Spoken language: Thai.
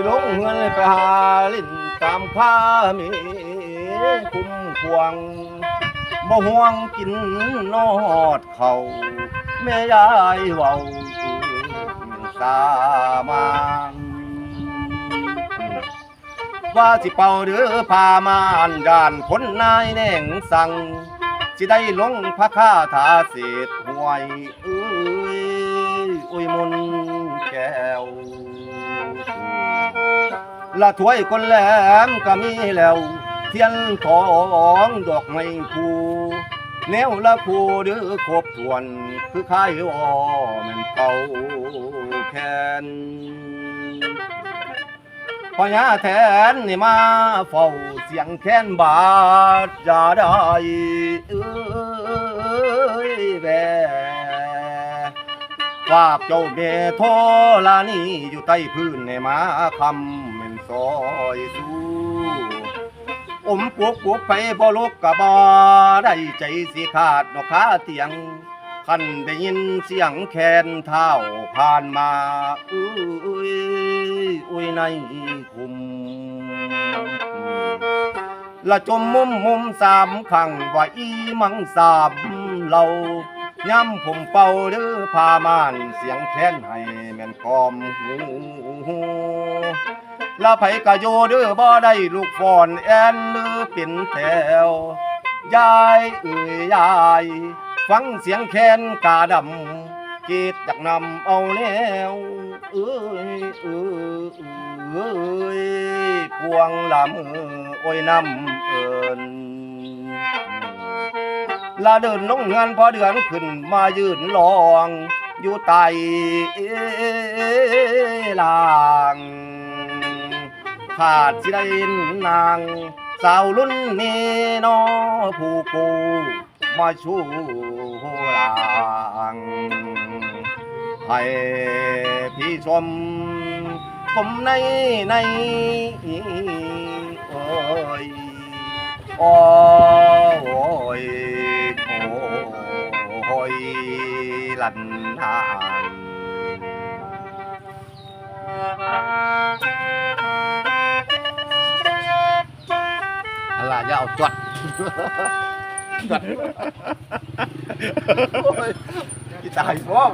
สิลงเงินไปหาลิ้นตามข้ามีคุ้มควงบ่ห่วงกินนอดเขาแม่ยายเว้าสามานว่าสิเป่าเดือพามานยานคนนายแน่งสั่งสิได้ลงพระคาถาเศษหวยเอ้ย ละถ้วยคนแหลมก็มีแล้วเทียนทองดอกไม้คูแนวละคูเดือครบถ้วนคือคายอ้อมันเป่าแคนพญาแทนนี่มาเฝ้าเสียงแค้นบาดอย่าได้เอ้ยแว ฝากเจ้าเมโทลานี่อยู่ใต้พื้นในมาคำเป็นซอยสู้อมปุกปุกไปบ่ลกกะบ่ได้ใจสิขาดนอกขาเตียงคันได้ยินเสียงแคนเท้าผ่านมาอุ้ยอุ้ยในคุมละจมมุมมุมสามขังว่าอีมังสามเรา ย้ำผมเป่าเด้อพามานเสียงแค้นให้แม่นคอมหูละไผกะโยเด้อบ่ได้ลูกฟอนแอนเด้อเป็นแถวยายเอ้ยยาย ฟังเสียงแค้นกาดำกีดจากนำเอาแล้วเอ้ยเอ้ยเอ้ยพวงละมือโอ้ยนำเอิน ลาเดินลงงานพอเดือนขึ้นมายืนลองอยู่ใต้ลางขาดสิได้นางสาวรุ่นนี้นอผู้กูมาชูหลังให้พี่ชมผมในในโอ้ยโอ้ย ลันทานอะไรจะเอาจวดจวดโอ้ยกีตาร์พ่อ